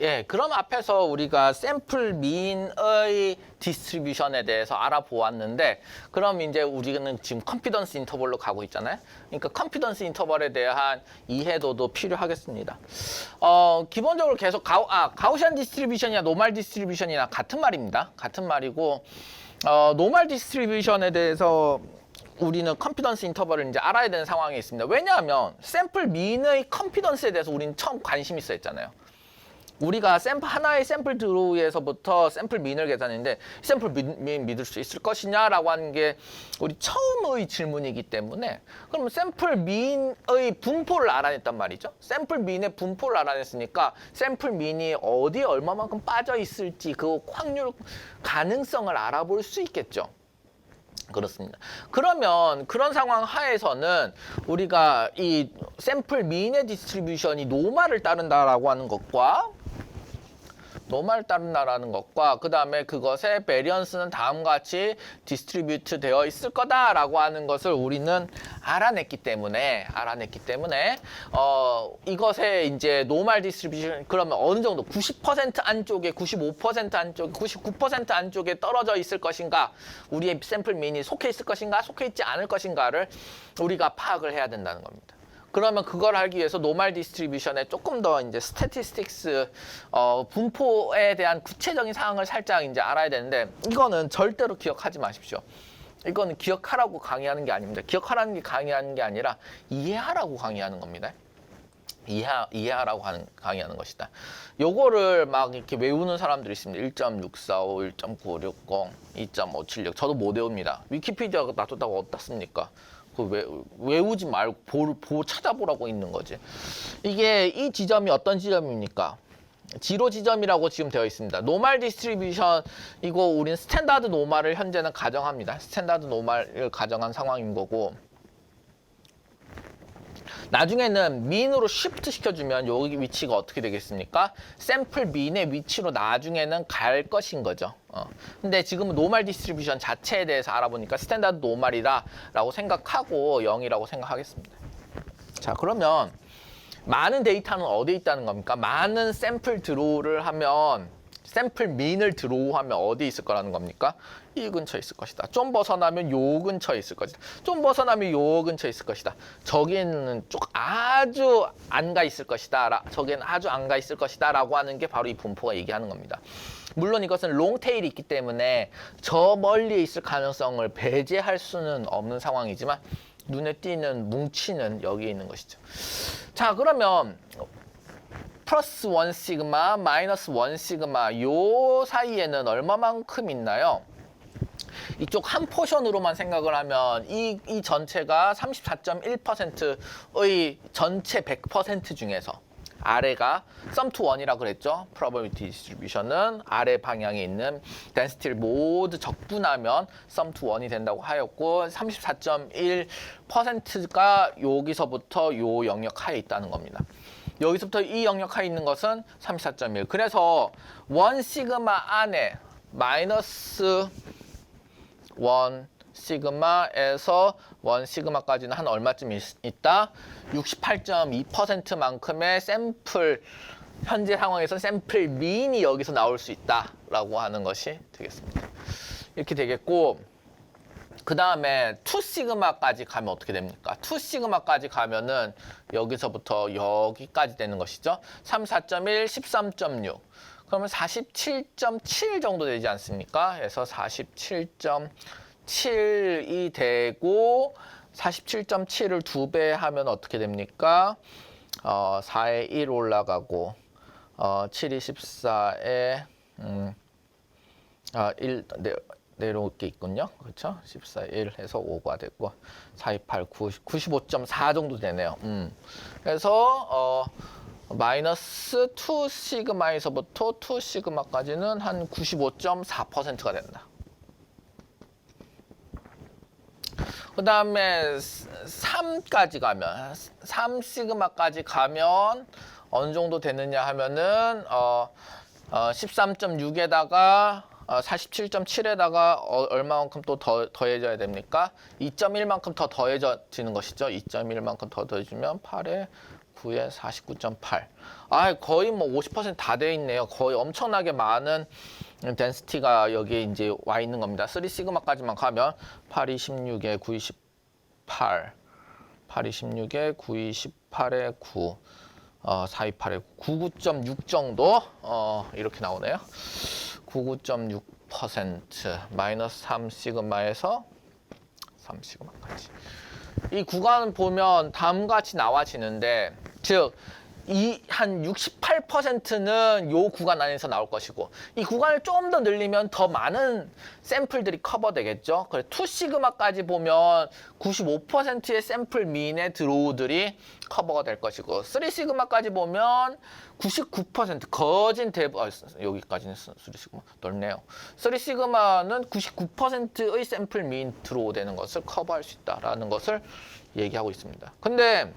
예, 그럼 앞에서 우리가 샘플 민의 디스트리뷰션에 대해서 알아보았는데 그럼 이제 우리는 지금 컨피던스 인터벌로 가고 있잖아요. 그러니까 컨피던스 인터벌에 대한 이해도도 필요하겠습니다. 어, 기본적으로 계속 가우, 아, 가우시안 디스트리뷰션이나 노말 디스트리뷰션이나 같은 말입니다. 같은 말이고 어, 노말 디스트리뷰션에 대해서 우리는 컨피던스 인터벌을 이제 알아야 되는 상황이 있습니다. 왜냐하면 샘플 민의 컨피던스에 대해서 우리는 처음 관심 있어 했잖아요. 우리가 샘플 하나의 샘플 드로우에서부터 샘플 민을 계산했는데 샘플 민, 민 믿을 수 있을 것이냐라고 하는 게 우리 처음의 질문이기 때문에 그러면 샘플 민의 분포를 알아냈단 말이죠. 샘플 민의 분포를 알아냈으니까 샘플 민이 어디에 얼마만큼 빠져 있을지 그 확률 가능성을 알아볼 수 있겠죠. 그렇습니다. 그러면 그런 상황 하에서는 우리가 이 샘플 민의 디스트리뷰션이 노말을 따른다라고 하는 것과 노말을 따른다라는 것과 그 다음에 그것의 베리언스는 다음과 같이 디스트리뷰트 되어 있을 거다라고 하는 것을 우리는 알아냈기 때문에 알아냈기 때문에 어 이것의 이제 노말 디스트리뷰션 그러면 어느 정도? 90% 안쪽에 95% 안쪽에 99% 안쪽에 떨어져 있을 것인가? 우리의 샘플 민이 속해 있을 것인가? 속해 있지 않을 것인가를 우리가 파악을 해야 된다는 겁니다. 그러면 그걸 알기 위해서 노말 디스트리뷰션에 조금 더 이제 스태티스틱스 어, 분포에 대한 구체적인 사항을 살짝 이제 알아야 되는데 이거는 절대로 기억하지 마십시오. 이거는 기억하라고 강의하는 게 아닙니다. 기억하라는 게 강의하는 게 아니라 이해하라고 강의하는 겁니다. 이해 이해하라고 하는 강의하는 것이다. 요거를 막 이렇게 외우는 사람들이 있습니다. 1.645, 1.960, 2.576. 저도 못 외웁니다. 위키피디아가 놔뒀다고 어디다 씁니까? 그 외, 외우지 말고 보, 보 찾아보라고 있는 거지. 이게 이 지점이 어떤 지점입니까? 지로 지점이라고 지금 되어 있습니다. 노말 디스트리뷰션 이거 우린 스탠다드 노말을 현재는 가정합니다. 스탠다드 노말을 가정한 상황인 거고 나중에는 민으로 쉬프트 시켜주면 여기 위치가 어떻게 되겠습니까? 샘플 민의 위치로 나중에는 갈 것인 거죠. 어. 근데 지금은 노말 디스트리뷰션 자체에 대해서 알아보니까 스탠다드 노말이다 라고 생각하고 0이라고 생각하겠습니다. 자 그러면 많은 데이터는 어디에 있다는 겁니까? 많은 샘플 드로우를 하면 샘플 민을 드로우하면 어디 있을 거라는 겁니까? 이 근처에 있을 것이다. 좀 벗어나면 요 근처에 있을 것이다. 좀 벗어나면 요 근처에 있을 것이다. 저기는 쭉 아주 안 가 있을 것이다. 라, 저기는 아주 안 가 있을 것이다. 라고 하는 게 바로 이 분포가 얘기하는 겁니다. 물론 이것은 롱테일이 있기 때문에 저 멀리 있을 가능성을 배제할 수는 없는 상황이지만 눈에 띄는 뭉치는 여기에 있는 것이죠. 자, 그러면 플러스 원 시그마, 마이너스 원 시그마 요 사이에는 얼마만큼 있나요? 이쪽 한 포션으로만 생각을 하면 이, 이 전체가 34.1%의 전체 100% 중에서 아래가 to 1이라고 그랬죠. probability distribution은 아래 방향에 있는 density를 모두 적분하면 1이 된다고 하였고 34.1%가 여기서부터 요 영역 하에 있다는 겁니다. 여기서부터 이 영역 하에 있는 것은 34.1. 그래서 원 시그마 안에 마이너스 원 시그마에서 원 시그마까지는 한 얼마쯤 있, 있다? 68.2%만큼의 샘플 현재 상황에서 샘플 민이 여기서 나올 수 있다라고 하는 것이 되겠습니다. 이렇게 되겠고 그 다음에 2 시그마까지 가면 어떻게 됩니까? 2 시그마까지 가면은 여기서부터 여기까지 되는 것이죠. 34.1, 13.6. 그러면 47.7 정도 되지 않습니까? 그래서 47.7이 되고 47.7을 두 배 하면 어떻게 됩니까? 어, 4에 1 올라가고 어, 7이 14에 음, 아, 1 네, 내려올 게 있군요. 그렇죠? 14, 1 해서 5가 됐고 4, 2, 8, 9, 95.4 정도 되네요. 음. 그래서 어 마이너스 2 시그마에서부터 2 시그마까지는 한 95.4%가 된다. 그 다음에 3까지 가면 3 시그마까지 가면 어느 정도 되느냐 하면은 어, 어 13.6에다가 어, 47.7에다가 어, 얼마만큼 또 더, 더해져야 됩니까? 2.1만큼 더 더해지는 것이죠. 2.1만큼 더 더해주면 8에 9에 49.8. 아, 거의 뭐 50%다 돼 있네요. 거의 엄청나게 많은 덴시티가 여기에 이제 와 있는 겁니다. 3 시그마까지만 가면 8, 26에 9, 28. 8, 26에 9, 28에 9. 어, 4, 28에 99.6 정도 어, 이렇게 나오네요. 99.6% 마이너스 3 시그마에서 3 시그마까지. 이 구간 보면 다음과 같이 나와지는데 즉 이 한 68%는 요 구간 안에서 나올 것이고 이 구간을 좀 더 늘리면 더 많은 샘플들이 커버되겠죠. 그래 2 시그마까지 보면 95%의 샘플 미인의 드로우들이 커버가 될 것이고 3 시그마까지 보면 99% 거진 대부 아, 여기까지는 3 시그마 넓네요. 3 시그마는 99%의 샘플 미인 드로우 되는 것을 커버할 수 있다라는 것을 얘기하고 있습니다. 근데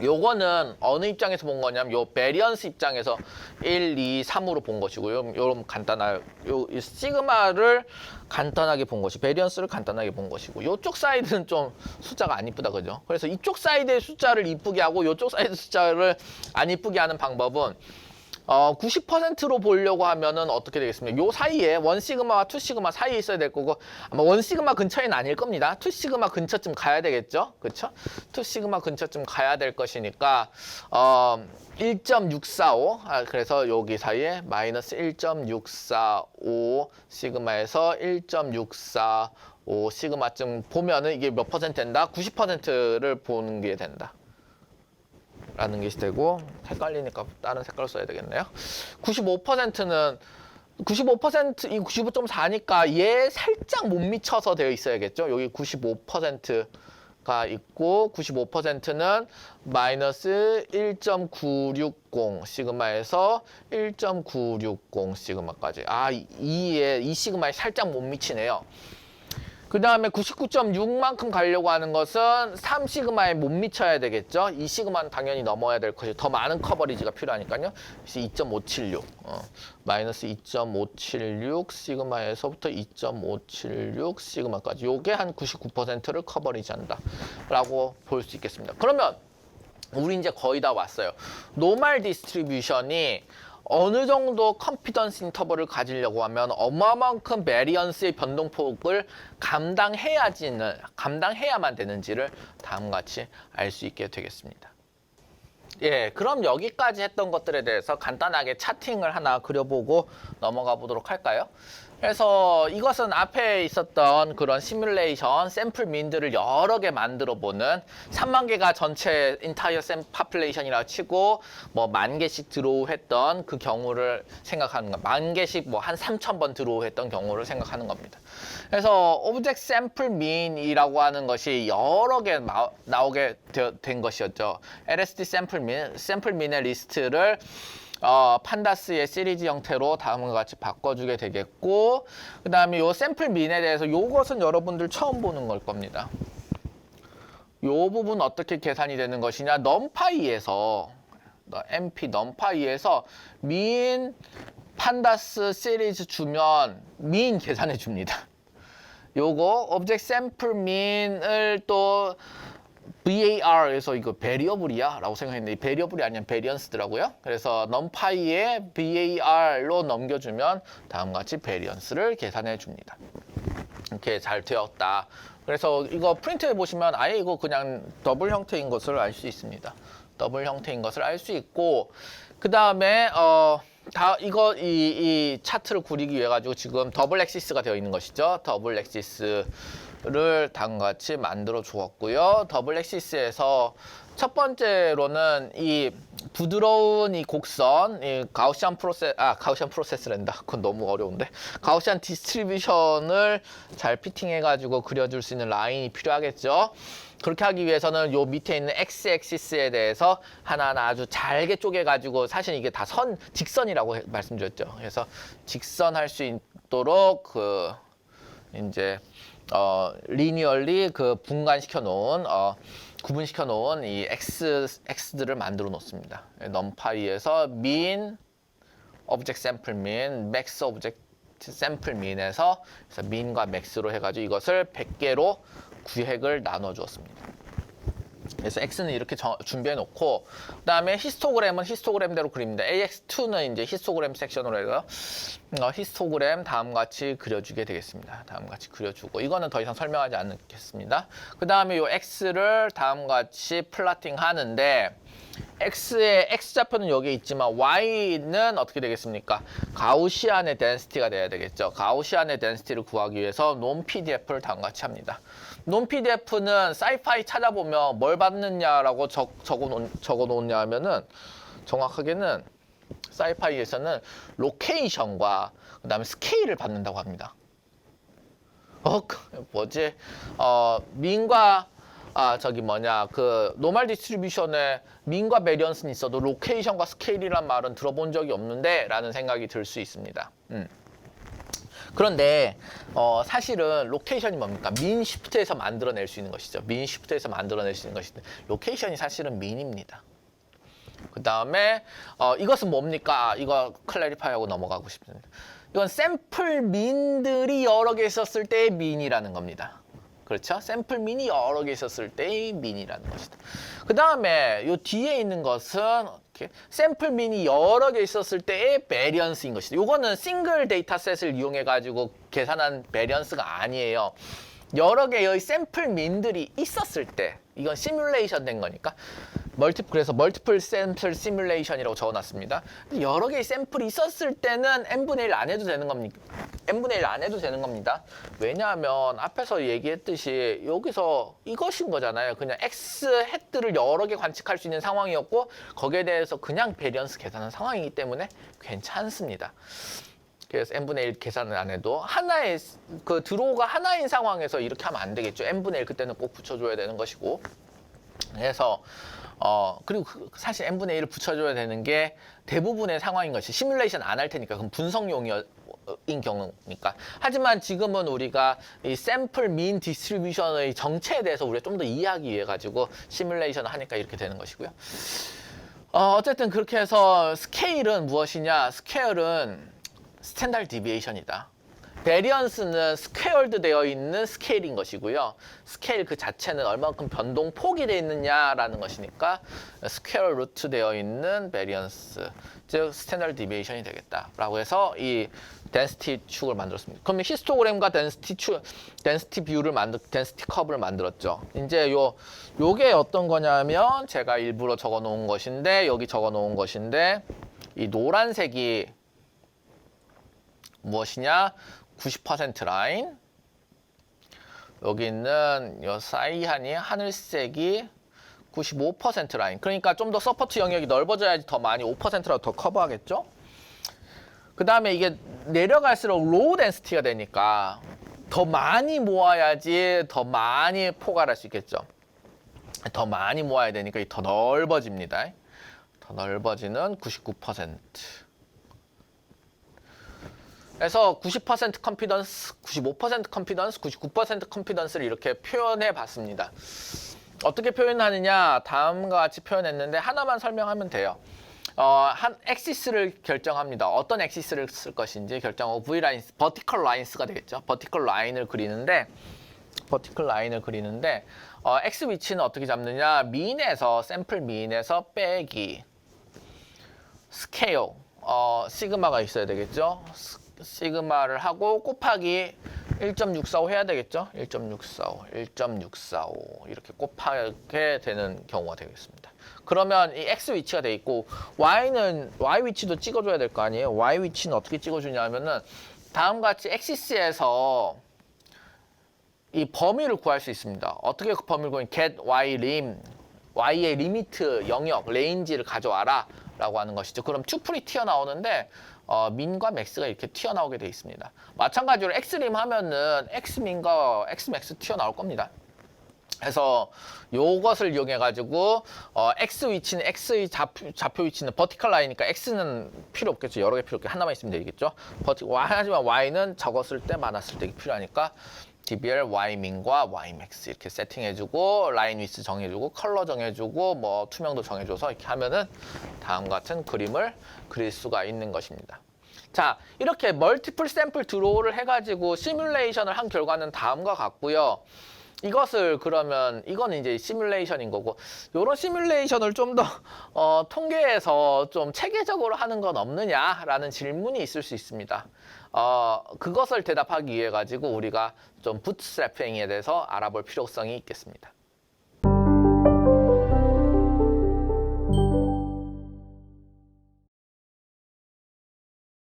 요거는 어느 입장에서 본 거냐면 요 베리언스 입장에서 1, 2, 3으로 본 것이고요. 요런 간단한 요, 이 시그마를 간단하게 본 것이 베리언스를 간단하게 본 것이고 요쪽 사이드는 좀 숫자가 안 이쁘다 그죠? 그래서 이쪽 사이드의 숫자를 이쁘게 하고 요쪽 사이드 숫자를 안 이쁘게 하는 방법은 어, 90%로 보려고 하면은 어떻게 되겠습니까? 요 사이에 원 시그마와 투 시그마 사이에 있어야 될 거고 아마 원 시그마 근처에는 아닐 겁니다. 투 시그마 근처쯤 가야 되겠죠? 그렇죠? 투 시그마 근처쯤 가야 될 것이니까 어, 1.645 아, 그래서 여기 사이에 마이너스 1.645 시그마에서 1.645 시그마쯤 보면은 이게 몇 퍼센트 된다? 90%를 보는 게 된다. 라는 것이 되고 헷갈리니까 다른 색깔 써야 되겠네요. 95%는 95%이 95.4니까 얘 살짝 못 미쳐서 되어 있어야겠죠. 여기 95%가 있고 95%는 마이너스 1.960 시그마에서 1.960 시그마까지. 아, 이에 이 시그마에 살짝 못 미치네요. 그 다음에 99.6만큼 가려고 하는 것은 3 시그마에 못 미쳐야 되겠죠. 2 시그마는 당연히 넘어야 될 것이 더 많은 커버리지가 필요하니까요. 그래서 2.576 어, 마이너스 2.576 시그마에서부터 2.576 시그마까지 요게 한 99%를 커버리지한다 라고 볼 수 있겠습니다. 그러면 우리 이제 거의 다 왔어요. 노멀 디스트리뷰션이 어느 정도 컴피던스 인터벌을 가지려고 하면 어마어마만큼 베리언스의 변동폭을 감당해야지는 감당해야만 되는지를 다음과 같이 알 수 있게 되겠습니다. 예, 그럼 여기까지 했던 것들에 대해서 간단하게 차팅을 하나 그려보고 넘어가 보도록 할까요? 그래서 이것은 앞에 있었던 그런 시뮬레이션 샘플 민들을 여러 개 만들어 보는 3만 개가 전체 인타이어 샘 파플레이션이라 치고 뭐 만 개씩 드로우 했던 그 경우를 생각하는 거. 만 개씩 뭐 한 3천 번 드로우 했던 경우를 생각하는 겁니다. 그래서 오브젝트 샘플 민이라고 하는 것이 여러 개 나, 나오게 되- 된 것이었죠. LSD 샘플 민, 샘플 민의 리스트를 어, 판다스의 시리즈 형태로 다음과 같이 바꿔주게 되겠고 그 다음에 요 샘플 민에 대해서 요것은 여러분들 처음 보는 걸 겁니다. 요 부분 어떻게 계산이 되는 것이냐 넘파이에서 MP 넘파이에서 민 판다스 시리즈 주면 민 계산해 줍니다. 요거 오브젝트 샘플 민을 또 VAR에서 이거 베리어블이야 라고 생각했는데 이 베리어블이 아니라 베리언스더라고요. 그래서 넘파이에 VAR로 넘겨주면 다음과 같이 베리언스를 계산해 줍니다. 이렇게 잘 되었다. 그래서 이거 프린트해 보시면 아예 이거 그냥 더블 형태인 것을 알 수 있습니다. 더블 형태인 것을 알 수 있고 그 다음에 어. 다 이거 이, 이 차트를 구리기 위해 가지고 지금 더블 엑시스가 되어 있는 것이죠. 더블 엑시스 를 다음과 같이 만들어 주었고요. 더블 엑시스에서 첫 번째로는 이 부드러운 이 곡선, 이 가우시안 프로세 아 가우시안 프로세스랜다. 그건 너무 어려운데 가우시안 디스트리뷰션을 잘 피팅해 가지고 그려줄 수 있는 라인이 필요하겠죠. 그렇게 하기 위해서는 요 밑에 있는 x 엑시스에 대해서 하나하나 아주 잘게 쪼개 가지고 사실 이게 다 선 직선이라고 해- 말씀드렸죠. 그래서 직선 할 수 있도록 그 이제 어 리니얼리 그 분간시켜 놓은 어 구분시켜 놓은 이 x x들을 만들어 놓습니다. 넘파이에서 min 오브젝트 샘플 min, max 오브젝트 샘플 min에서 그래서 min과 max로 해가지고 이것을 100개로 구획을 나눠 주었습니다. 그래서 x는 이렇게 저- 준비해 놓고 그다음에 히스토그램은 히스토그램대로 그립니다. ax2는 이제 히스토그램 섹션으로 해서 어, 히스토그램 다음 같이 그려주게 되겠습니다. 다음 같이 그려주고 이거는 더 이상 설명하지 않겠습니다. 그다음에 요 x를 다음 같이 플라팅 하는데 x의 x 좌표는 여기 있지만 y는 어떻게 되겠습니까? 가우시안의 덴시티가 돼야 되겠죠. 가우시안의 덴시티를 구하기 위해서 논 PDF를 다음 같이 합니다. 논 PDF는 사이파이 찾아보면 뭘 받느냐라고 적, 적어, 놓냐 하면은 정확하게는 사이파이에서는 로케이션과 그다음에 스케일을 받는다고 합니다. 어, 그 뭐지? 어, 민과 아, 저기 뭐냐, 그 노멀 디스트리뷰션에 민과 베리언스는 있어도 로케이션과 스케일이란 말은 들어본 적이 없는데 라는 생각이 들 수 있습니다. 음. 그런데 어, 사실은 로케이션이 뭡니까? 민 시프트에서 만들어낼 수 있는 것이죠. 민 시프트에서 만들어낼 수 있는 것인데 로케이션이 사실은 민입니다. 그 다음에 어, 이것은 뭡니까? 이거 클래리파이하고 넘어가고 싶습니다. 이건 샘플 민들이 여러 개 있었을 때의 민이라는 겁니다. 그렇죠? 샘플 민이 여러 개 있었을 때의 민이라는 것이다. 그 다음에 요 뒤에 있는 것은 이렇게 샘플 민이 여러 개 있었을 때의 베리언스인 것이다. 요거는 싱글 데이터셋을 이용해 가지고 계산한 베리언스가 아니에요. 여러 개의 샘플 민들이 있었을 때 이건 시뮬레이션 된 거니까 멀티 그래서 멀티플 샘플 시뮬레이션이라고 적어놨습니다. 여러 개의 샘플이 있었을 때는 n분의 1 안 해도 되는 겁니다. n분의 1 안 해도 되는 겁니다. 왜냐하면 앞에서 얘기했듯이 여기서 이것인 거잖아요. 그냥 x 햇들을 여러 개 관측할 수 있는 상황이었고 거기에 대해서 그냥 베리언스 계산한 상황이기 때문에 괜찮습니다. 그래서 n분의 1 계산을 안 해도 하나의 그 드로우가 하나인 상황에서 이렇게 하면 안 되겠죠. n분의 1 그때는 꼭 붙여줘야 되는 것이고 그래서 어 그리고 그- 사실 n분의 1을 붙여줘야 되는 게 대부분의 상황인 것이 시뮬레이션 안 할 테니까 그럼 분석용인 경우니까 하지만 지금은 우리가 이 샘플 민 디스트리뷰션의 정체에 대해서 우리가 좀 더 이해하기 위해 가지고 시뮬레이션을 하니까 이렇게 되는 것이고요. 어, 어쨌든 그렇게 해서 스케일은 무엇이냐? 스케일은 스탠다드 디비에이션이다. 베리언스는 스퀘어드 되어 있는 스케일인 것이고요. 스케일 그 자체는 얼마큼 변동폭이 되어 있느냐라는 것이니까 스퀘어 루트 되어 있는 베리언스, 즉 스탠다드 디비에이션이 되겠다라고 해서 이 덴시티 축을 만들었습니다. 그러면 히스토그램과 덴시티 축, 덴시티 뷰를 만들, 덴시티 커브를 만들었죠. 이제 요 요게 어떤 거냐면 제가 일부러 적어 놓은 것인데 여기 적어 놓은 것인데 이 노란색이 무엇이냐? 90% 라인. 여기 있는 요 사이한이 하늘색이 95% 라인. 그러니까 좀 더 서포트 영역이 넓어져야지 더 많이 5%라도 더 커버하겠죠? 그 다음에 이게 내려갈수록 로우 덴스티가 되니까 더 많이 모아야지 더 많이 포괄할 수 있겠죠. 더 많이 모아야 되니까 이더 넓어집니다. 더 넓어지는 99%. 그래서 90% 컨피던스, 95% 컨피던스, 99% 컨피던스를 이렇게 표현해 봤습니다. 어떻게 표현하느냐 다음과 같이 표현했는데 하나만 설명하면 돼요. 어, 한 엑시스를 결정합니다. 어떤 엑시스를 쓸 것인지 결정하고 V 라인, 버티컬 라인스가 되겠죠. 버티컬 라인을 그리는데 버티컬 라인을 그리는데 어, x 위치는 어떻게 잡느냐? 민에서 샘플 민에서 빼기 스케일 어, 시그마가 있어야 되겠죠. 스- 시그마를 하고 곱하기 1.645 해야 되겠죠. 1.645, 1.645 이렇게 곱하게 되는 경우가 되겠습니다. 그러면 이 x 위치가 돼 있고 y는 y 위치도 찍어줘야 될 거 아니에요. y 위치는 어떻게 찍어주냐면은 다음과 같이 엑시스에서 이 범위를 구할 수 있습니다. 어떻게 그 범위를 구하냐? get y lim, y의 리미트 영역, 레인지를 가져와라 라고 하는 것이죠. 그럼 튜플이 튀어나오는데 어, 민과 맥스가 이렇게 튀어나오게 돼 있습니다. 마찬가지로 x림 하면은 x민과 xmax 튀어나올 겁니다. 그래서 요것을 이용해 가지고 어, x 위치는 x의 좌표, 좌표 위치는 버티컬 라인이니까 x는 필요 없겠죠. 여러 개 필요 없게 하나만 있으면 되겠죠. 버티 하지만 y는 적었을 때 많았을 때 필요하니까 dbl y민과 ymax 이렇게 세팅해주고 라인 위스 정해주고 컬러 정해주고 뭐 투명도 정해줘서 이렇게 하면은 다음 같은 그림을 그릴 수가 있는 것입니다. 자 이렇게 멀티플 샘플 드로우를 해가지고 시뮬레이션을 한 결과는 다음과 같고요. 이것을 그러면 이거는 이제 시뮬레이션인 거고 이런 시뮬레이션을 좀 더 어, 통계에서 좀 체계적으로 하는 건 없느냐라는 질문이 있을 수 있습니다. 어, 그것을 대답하기 위해 가지고 우리가 좀 부트스트래핑에 대해서 알아볼 필요성이 있겠습니다.